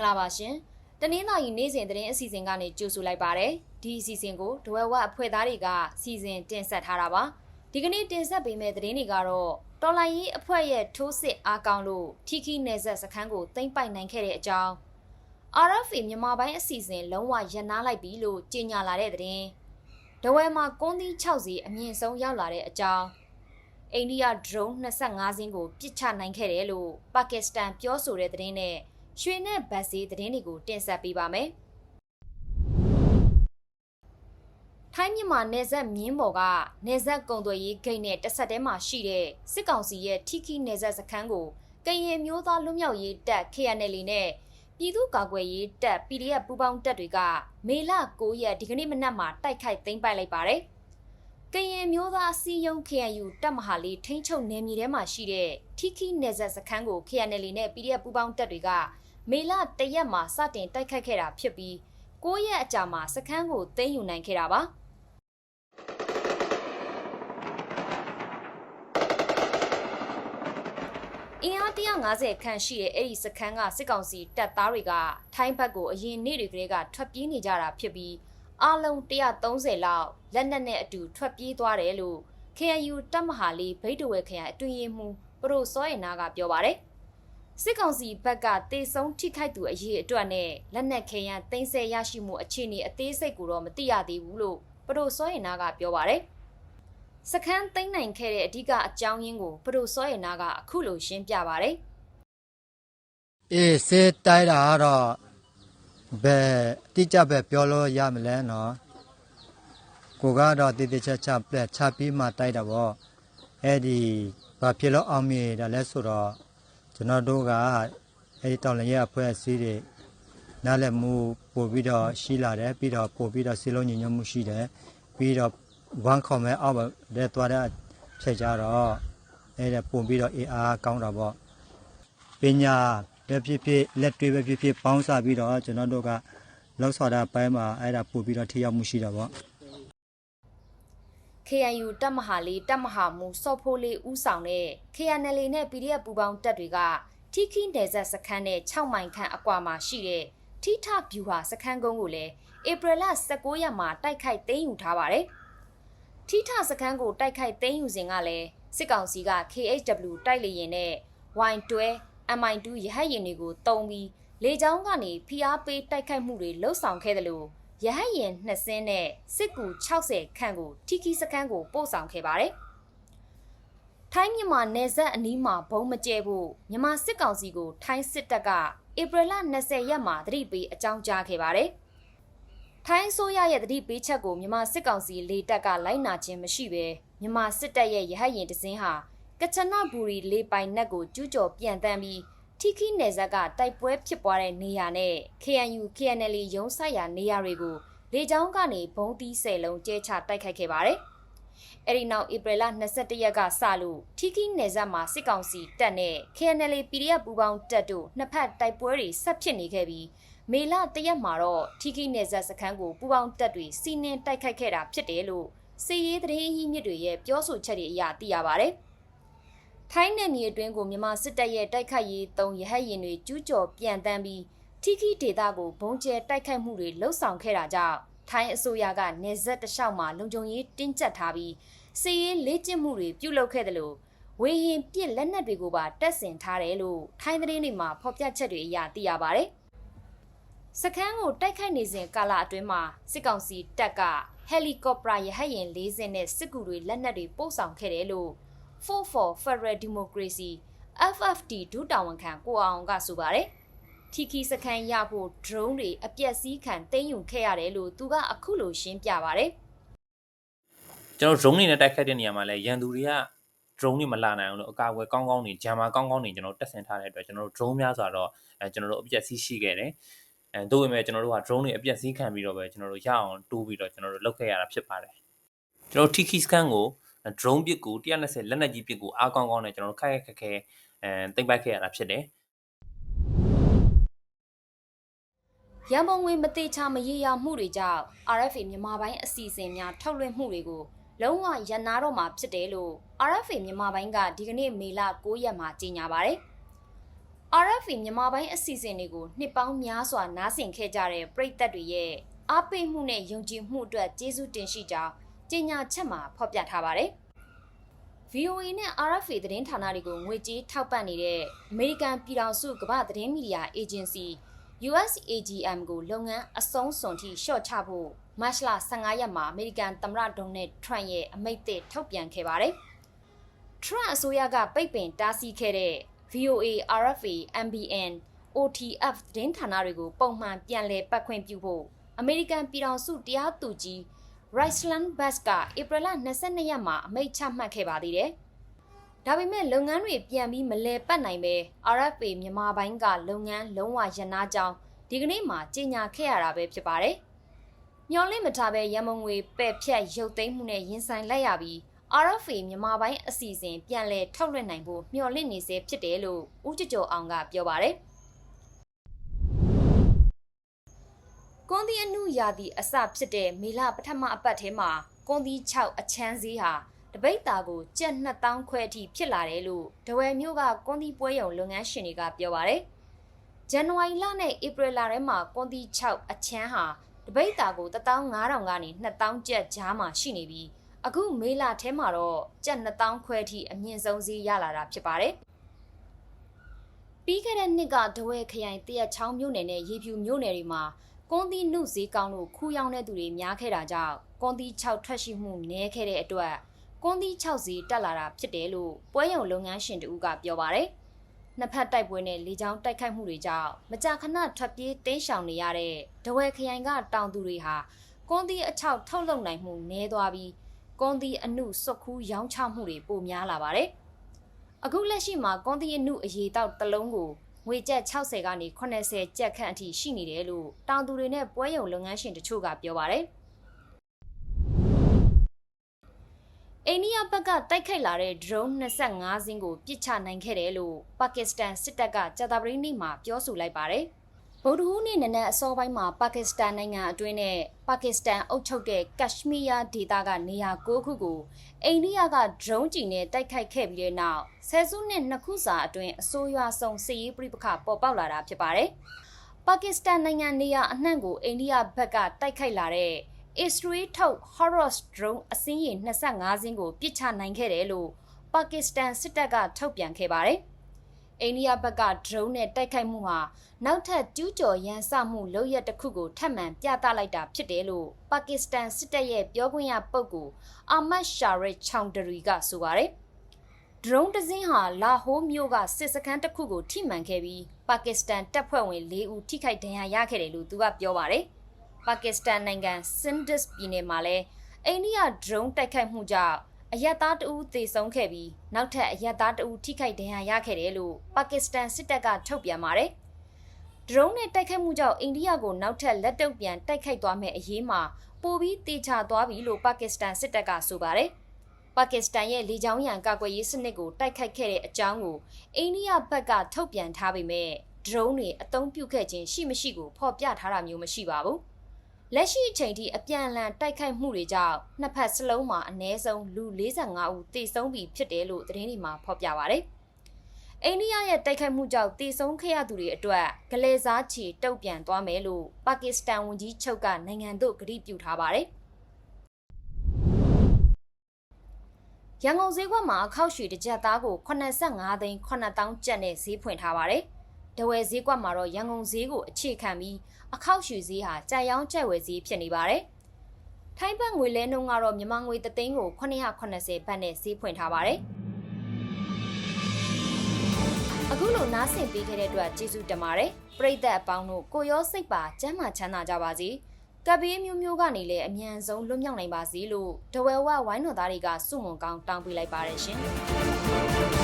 င်္ဂလာပါရှင်တနင်္လာရီနေ့စဉ်သတင်းအစီအစဉ်ကနေကြိုဆိုလိုက်ပါတယ်ဒီအစီအစဉ်ကိုဒဝဲဝအဖွဲ့သားတွေကစီစဉ်တင်ဆက်ထားတာပါဒီကနေ့တင်ဆက်ပေးမယ့်သတင်းတွေကတော့တော်လိုင်းရေးအဖွဲ့ရဲ့ထိုးစစ်အားကောင်းလို့ထီခီနယ်ဆက်စခန်းကိုသိမ်းပိုက်နိုင်ခဲ့တဲ့အကြောင်း RFA မြန်မာပိုင်းအစီအစဉ်လုံးဝရန်နာလိုက်ပြီလို့ကြေညာလာတဲ့သတင်းဒဝဲမှာကွန်းသီး6စီအမြင့်ဆုံးရောက်လာတဲ့အကြောင်းအိန္ဒိယ drone 25စင်းကိုပစ်ချနိုင်ခဲ့တယ်လို့ပါကစ္စတန်ပြောဆိုတဲ့သတင်းနဲ့ ရွှေနဲ့ဗတ်စီသတင်းတွေကိုတင်ဆက်ပေးပါမယ်။ထိုင်းမြန်မာနယ်စပ်မြင်းပေါ်ကနယ်စပ်ကုံသွယ်ရေးဂိတ်နဲ့တစ်ဆက်တည်းမှာရှိတဲ့စစ်ကောင်စီရဲ့ထီခီနယ်စပ်စခန်းကိုကရင်မျိုးသားလွတ်မြောက်ရေးတပ် KNL နဲ့ပြည်သူ့ကာကွယ်ရေးတပ် PDF ပူးပေါင်းတပ်တွေကမေလ9ရက်ဒီကနေ့မနက်မှာတိုက်ခိုက်သိမ်းပိုက်လိုက်ပါတယ်။ကရင်မျိုးသားအစည်းအရုံး KNU တပ်မဟာလေးထိန်းချုပ်နယ်မြေထဲမှာရှိတဲ့ထီခီနယ်စပ်စခန်းကို KNL နဲ့ PDF ပူးပေါင်းတပ်တွေက မေလတရက်မှာစတင်တိုက်ခိုက်ခဲ့တာဖြစ်ပြီး9ရက်အကြာမှာစခန်းကိုသိမ်းယူနိုင်ခဲ့တာပါ။အင်အား150ခန့်ရှိတဲ့အဲ့ဒီစခန်းကစစ်ကောင်စီတပ်သားတွေကထိုင်းဘက်ကိုအရင်နေ့တွေကလေးကထွက်ပြေးနေကြတာဖြစ်ပြီးအလုံး130လောက်လက်နက်နဲ့အတူထွက်ပြေးသွားတယ်လို့ KNU တပ်မဟာလေးဗိတ်တဝဲခရိုင်အတွင်းရေးမှူးပရိုစောရနာကပြောပါတယ်။ စစ်ကောင်စီဘက်ကတေဆုံးထိခိုက်သူအရေးအတွက်နဲ့လက်နက်ခဲယမ်းသိမ်းဆည်းရရှိမှုအခြေအနေအသေးစိတ်ကိုတော့မသိရသေးဘူးလို့ပရိုစောရနာကပြောပါတယ်။စခန်းသိမ်းနိုင်ခဲ့တဲ့အဓိကအကြောင်းရင်းကိုပရိုစောရနာကအခုလိုရှင်းပြပါတယ်။အေးစေးတိုက်တာကတော့ဘယ်တိကျပဲပြောလို့ရမလဲနော်ကိုကတော့တည်တည်ချာချာပလက်ချပြီးမှတိုက်တာပေါ့အဲ့ဒီဘာဖြစ်လို့အောင်မြင်တာလဲဆိုတော့ ကျွန်တော်တို့ကအဲ့ဒီတောင်လျက်အဖွဲ့အစည်းတွေနားလည်မှုပို့ပြီးတော့ရှိလာတယ်ပြီးတော့ပို့ပြီးတော့စီလုံးညီညွတ်မှုရှိတယ်ပြီးတော့ဝမ်ခေါ်မဲ့အောက်တဲ့သွားတဲ့ဖြစ်ကြတော့အဲ့ဒါပုံပြီးတော့ AR ကောင်းတာပေါ့ပညာပဲဖြစ်ဖြစ်လက်တွေ့ပဲဖြစ်ဖြစ်ပေါင်းစားပြီးတော့ကျွန်တော်တို့ကလောက်ဆော်တာပိုင်းမှာအဲ့ဒါပို့ပြီးတော့ထိရောက်မှုရှိတာပေါ့ KNU တပ်မဟာလေးတပ်မဟာမူစော့ဖိုးလေးဦးဆောင်တဲ့ KNL နဲ့ PDF ပူပေါင်းတပ်တွေကထိခိနယ်ဇက်စခန်းနဲ့6မိုင်ခန့်အကွာမှာရှိတဲ့ထိထဗျူဟာစခန်းကုန်းကိုလည်းဧပြီလ19ရက်မှာတိုက်ခိုက်သိမ်းယူထားပါတယ်။ထိထစခန်းကိုတိုက်ခိုက်သိမ်းယူစဉ်ကလည်းစစ်ကောင်စီက KHW တိုက်လေရင်နဲ့ Y12 MI2 ရဟတ်ယာဉ်တွေကိုတုံးပြီးလေကြောင်းကနေဖိအားပေးတိုက်ခိုက်မှုတွေလှုပ်ဆောင်ခဲ့တယ်လို့ ရဟတ်ရင်နှစ်စင်းနဲ့စစ်ကူ60ခန့်ကိုထီခီစခန်းကိုပို့ဆောင်ခဲ့ပါတယ်။ထိုင်းမြန်မာနယ်စပ်အနီးမှာဘုံမကျဲဖို့မြန်မာစစ်ကောင်စီကို ထိုင်းစစ်တပ်ကဧပြီလ20ရက်မှာသတိပေးအကြောင်းကြားခဲ့ပါတယ်။ထိုင်းဆိုရရဲ့သတိပေးချက်ကိုမြန်မာစစ်ကောင်စီလေတပ်ကလိုက်နာခြင်းမရှိဘဲမြန်မာစစ်တပ်ရဲ့ရဟတ်ရင်တစင်းဟာကချနဘူရီလေပိုင်နက်ကိုကျူးကျော်ပြန်တမ်းပြီး ထိခိနယ်ဇက်ကတိုက်ပွဲဖြစ်ပွားတဲ့နေရာနဲ့ KNU KNL ရုံးဆိုင်ရာနေရာတွေကိုလေကြောင်းကနေဘုံတီးဆယ်လုံးကျဲချတိုက်ခိုက်ခဲ့ပါတယ်။အဲဒီနောက်ဧပြီလ22ရက်ကစလို့ထိခိနယ်ဇက်မှာစစ်ကောင်စီတပ်နဲ့ KNL PDF ပူးပေါင်းတပ်တို့နှစ်ဖက်တိုက်ပွဲတွေဆက်ဖြစ်နေခဲ့ပြီးမေလတရက်မှာတော့ထိခိနယ်ဇက်စခန်းကိုပူးပေါင်းတပ်တွေစီးနင်းတိုက်ခိုက်ခဲ့တာဖြစ်တယ်လို့စီရေးသတင်းအရင်းမြစ်တွေရဲ့ပြောဆိုချက်တွေအရသိရပါတယ်။ ထိုင်းနယ်မြေအတွင်းကိုမြန်မာစစ်တပ်ရဲ့တိုက်ခိုက်ရေးတုံးရဟတ်ရင်တွေကျူးကျော်ပြန်တမ်းပြီးထိခိဒေတာကိုဘုံကျဲတိုက်ခိုက်မှုတွေလှုပ်ဆောင်ခဲ့တာကြောင့်ထိုင်းအစိုးရကနေဆက်တလျှောက်မှာလုံခြုံရေးတင်းကျပ်ထားပြီးစီးရေးလေ့ကျင့်မှုတွေပြုလုပ်ခဲ့တယ်လို့ဝေရင်ပြစ်လက်နက်တွေကိုပါတက်ဆင်ထားတယ်လို့ထိုင်းသတင်းတွေမှာဖော်ပြချက်တွေအရသိရပါတယ်။စခန်းကိုတိုက်ခိုက်နေစဉ်ကာလအတွင်းမှာစစ်ကောင်စီတပ်ကဟယ်လီကော်ပတာရဟတ်ယာဉ်၄စင်းနဲ့စစ်ကူတွေလက်နက်တွေပို့ဆောင်ခဲ့တယ်လို့ Four for Federal Democracy FFD ဒုတာဝန်ခံကိုအောင်ကဆိုပါတယ်။ထီခီစခန်းရဖို့ drone တွေအပြက်စီးခံတင်းယူခဲ့ရတယ်လို့သူကအခုလိုရှင်းပြပါတယ်။ကျွန်တော် drone တွေနဲ့တိုက်ခတ်တဲ့နေရာမှာလည်းရန်သူတွေက drone တွေမလာနိုင်အောင်လို့အကာအကွယ်ကောင်းကောင်းနေဂျာမာကောင်းကောင်းနေကျွန်တော်တက်ဆင်ထားတဲ့အတွက်ကျွန်တော်တို့ drone များစွာတော့အဲကျွန်တော်တို့အပြက်စီးရှိခဲ့တယ်။အဲတို့ပေမဲ့ကျွန်တော်တို့က drone တွေအပြက်စီးခံပြီးတော့ပဲကျွန်တော်တို့ရအောင်တိုးပြီးတော့ကျွန်တော်တို့လုပ်ခဲ့ရတာဖြစ်ပါတယ်။ကျွန်တော် Tiki scan ကို drone ပစ်ကူ120လက်နက်ကြီးပစ်ကူအားကောင်းကောင်းနဲ့ကျွန်တော်တို့ခက်ခက်ခဲခဲအဲတိမ့်ပိုက်ခဲ့ရတာဖြစ်တယ်ရန်ပုံငွေမတိချမရေရာမှုတွေကြောင့် RFA မြန်မာပိုင်းအစီအစဉ်များထုတ်လွှင့်မှုတွေကိုလုံးဝရန်နာတော့မှာဖြစ်တယ်လို့ RFA မြန်မာပိုင်းကဒီကနေ့မေလ9ရက်မှာကြေညာပါတယ်။ RFA မြန်မာပိုင်းအစီအစဉ်တွေကိုနှစ်ပေါင်းများစွာနားဆင်ခဲ့ကြတဲ့ပရိသတ်တွေရဲ့အားပေးမှုနဲ့ယုံကြည်မှုအတွက်ကျေးဇူးတင်ရှိကြောင်း ကြေညာချက်မှာဖော်ပြထားပါတယ်။ VOA နဲ့ RFA သတင်းဌာနတွေကိုငွေကြေးထောက်ပံ့နေတဲ့အမေရိကန်ပြည်ထောင်စုကမ္ဘာသတင်းမီဒီယာအေဂျင်စီ USAGM ကိုလုပ်ငန်းအဆုံးစွန်ထိရှော့ချဖို့မတ်လ15ရက်မှာအမေရိကန်သမ္မတဒေါ်နယ်ထရန့်ရဲ့အမိန့်သစ်ထုတ်ပြန်ခဲ့ပါတယ်။ Trump အစိုးရကပိတ်ပင်တားဆီးခဲ့တဲ့ VOA, RFA, MBN, OTF သတင်းဌာနတွေကိုပုံမှန်ပြန်လည်ပတ်ခွင့်ပြုဖို့အမေရိကန်ပြည်ထောင်စုတရားသူကြီး Riceland Bass ကဧပြီလ22ရက်မှာအမိန့်ချမှတ်ခဲ့ပါသေးတယ်။ဒါပေမဲ့လုပ်ငန်းတွေပြန်ပြီးမလဲပတ်နိုင်ပဲ RFA မြန်မာပိုင်းကလုပ်ငန်းလုံးဝရပ်နားကြောင်းဒီကနေ့မှကြေညာခဲ့ရတာပဲဖြစ်ပါတယ်။မျော်လင့်မထားပဲရမုံငွေပဲ့ဖြတ်ရုပ်သိမ်းမှုနဲ့ရင်ဆိုင်လိုက်ရပြီး RFA မြန်မာပိုင်းအစီအစဉ်ပြန်လည်ထုတ်လွှင့်နိုင်ဖို့မျှော်လင့်နေစေဖြစ်တယ်လို့ဦးကျော်ကျော်အောင်ကပြောပါတယ်။ ကွန်ဒီအနုရာသီအစဖြစ်တဲ့မေလပထမအပတ်ထဲမှာကွန်ဒီ6အချမ်းစည်းဟာတပိတ်တာကိုကျပ်2000ခွဲအထိဖြစ်လာတယ်လို့ဒဝယ်မျိုးကကွန်ဒီပွဲရုံလုပ်ငန်းရှင်တွေကပြောပါတယ်။ဇန်နဝါရီလနဲ့ဧပြီလထဲမှာကွန်ဒီ6အချမ်းဟာတပိတ်တာကို15000ကနေ2000ကျပ်ကြားမှာရှိနေပြီးအခုမေလထဲမှာတော့ကျပ်2000ခွဲအထိအမြင့်ဆုံးဈေးရလာတာဖြစ်ပါတယ်။ပြီးခဲ့တဲ့နှစ်ကဒဝဲခရိုင်တရက်ချောင်းမြို့နယ်နဲ့ရေဖြူမြို့နယ်တွေမှာ ကွန်တီနုဈေးကောင်းလို့ခူးရောင်းတဲ့သူတွေများခဲ့တာကြောင့်ကွန်တီ6ထွက်ရှိမှုနည်းခဲ့တဲ့အတွက်ကွန်တီ6ဈေးတက်လာတာဖြစ်တယ်လို့ပွဲရုံလုပ်ငန်းရှင်တူကပြောပါတယ်။နှစ်ဖက်တိုက်ပွဲနဲ့လေကြောင်းတိုက်ခိုက်မှုတွေကြောင့်မကြာခဏထွက်ပြေးတင်းရှောင်နေရတဲ့ဒဝဲခရိုင်ကတောင်သူတွေဟာကွန်တီအချောက်ထုတ်လုပ်နိုင်မှုနည်းသွားပြီးကွန်တီအနုစွတ်ခူးရောင်းချမှုတွေပိုများလာပါတယ်။အခုလက်ရှိမှာကွန်တီအနုအရေးတောက်တစ်လုံးကို ငွေကျပ်60ကနေ80ကျပ်ခန့်အထိရှိနေတယ်လို့တောင်သူတွေနဲ့ပွဲရုံလုပ်ငန်းရှင်တချို့ကပြောပါတယ်။အိန္ဒိယဘက်ကတိုက်ခိုက်လာတဲ့ drone 25စင်းကိုပစ်ချနိုင်ခဲ့တယ်လို့ပါကစ္စတန်စစ်တပ်ကကြာသပတေးနေ့မှာပြောဆိုလိုက်ပါတယ်။ ဗုဒ္ဓဟူးနေ့နနက်အစောပိုင်းမှာပါကစ္စတန်နိုင်ငံအတွင်းနဲ့ပါကစ္စတန်အုပ်ချုပ်တဲ့ကက်ရှမီးယားဒေသကနေရာ၉ခုကိုအိန္ဒိယက drone ကြီးနဲ့တိုက်ခိုက်ခဲ့ပြီးတဲ့နောက်ဆယ်စုနှစ်နှစ်ခုစာအတွင်းအဆိုးရွားဆုံးစစ်ရေးပြိပခပေါ်ပေါက်လာတာဖြစ်ပါတယ်။ပါကစ္စတန်နိုင်ငံနေရာအနှံ့ကိုအိန္ဒိယဘက်ကတိုက်ခိုက်လာတဲ့ Israel ထုတ် Horus drone အစင်းရေ25စင်းကိုပစ်ချနိုင်ခဲ့တယ်လို့ပါကစ္စတန်စစ်တပ်ကထုတ်ပြန်ခဲ့ပါတယ်။ အိန္ဒိယဘက်က drone နဲ့တိုက်ခိုက်မှုဟာနောက်ထပ်ကျူးကျော်ရန်စမှုလုပ်ရက်တစ်ခုကိုထပ်မံပြသလိုက်တာဖြစ်တယ်လို့ပါကစ္စတန်စစ်တပ်ရဲ့ပြောခွင့်ရပုဂ္ဂိုလ်အာမတ်ရှာရစ်ချောင်ဒရီကဆိုပါတယ်ဒရုန်းတစင်းဟာလာဟိုးမြို့ကစစ်စခန်းတစ်ခုကိုထိမှန်ခဲ့ပြီးပါကစ္စတန်တပ်ဖွဲ့ဝင်၄ဦးထိခိုက်ဒဏ်ရာရခဲ့တယ်လို့သူကပြောပါတယ်ပါကစ္စတန်နိုင်ငံစင်ဒစ်ပြည်နယ်မှာလည်းအိန္ဒိယဒရုန်းတိုက်ခိုက်မှုကြောင့် အယက်သားတဦးသေဆုံးခဲ့ပြီးနောက်ထပ်အယက်သားတဦးထိခိုက်ဒဏ်ရာရခဲ့တယ်လို့ပါကစ္စတန်စစ်တပ်ကထုတ်ပြန်ပါတယ်ဒရုန်းနဲ့တိုက်ခိုက်မှုကြောင့်အိန္ဒိယကိုနောက်ထပ်လက်တုပ်ပြန်တိုက်ခိုက်သွားမယ့်အရေးမှာပိုပြီးတေချာသွားပြီလို့ပါကစ္စတန်စစ်တပ်ကဆိုပါတယ်။ပါကစ္စတန်ရဲ့လေကြောင်းရန်ကာကွယ်ရေးစနစ်ကိုတိုက်ခိုက်ခဲ့တဲ့အကြောင်းကိုအိန္ဒိယဘက်ကထုတ်ပြန်ထားပေမဲ့ဒရုန်းတွေအသုံးပြုခဲ့ခြင်းရှိမရှိကိုဖော်ပြထားတာမျိုးမရှိပါဘူး။ လက်ရှိအချိန်ထိအပြန်အလှန်တိုက်ခိုက်မှုတွေကြောင့်နှစ်ဖက်စလုံးမှာအနည်းဆုံးလူ45ဦးသေဆုံးပြီဖြစ်တယ်လို့သတင်းတွေမှာဖော်ပြပါရတယ်။အိန္ဒိယရဲ့တိုက်ခိုက်မှုကြောင့်တည်ဆုံးခဲ့ရသူတွေအတွက်ဂလဲစားချီတုတ်ပြန်သွားမယ်လို့ပါကစ္စတန်ဝန်ကြီးချုပ်ကနိုင်ငံတို့ကတိပြုထားပါတယ်။ရန်ကုန်ဈေးကွက်မှာအခောက်ရွှေတစ်ကြက်သားကို85သိန်း9000ကျပ်နဲ့ဈေးဖွင့်ထားပါတယ်။ တဝယ်ဈေးကွက်မှာတော့ရန်ကုန်ဈေးကိုအခြေခံပြီးအခောက်ရွှေဈေးဟာကြိုက်ရောင်းကြိုက်ဝယ်ဈေးဖြစ်နေပါတယ်။ထိုင်းဘတ်ငွေလဲနှုန်းကတော့မြန်မာငွေ3သိန်းကို980ဘတ်နဲ့ဈေးဖွင့်ထားပါတယ်။အခုလိုနားဆင်ပေးခဲ့တဲ့အတွက်ကျေးဇူးတင်ပါတယ်ပရိသတ်အပေါင်းတို့ကိုရောစိတ်ပါကျမ်းမာချမ်းသာကြပါစေကပ်ဘေးမျိုးမျိုးကနေလည်းအမြန်ဆုံးလွတ်မြောက်နိုင်ပါစေလို့ဒဝဲဝဝိုင်းတော်သားတွေကစုမုံကောင်းတောင်းပေးလိုက်ပါတယ်ရှင်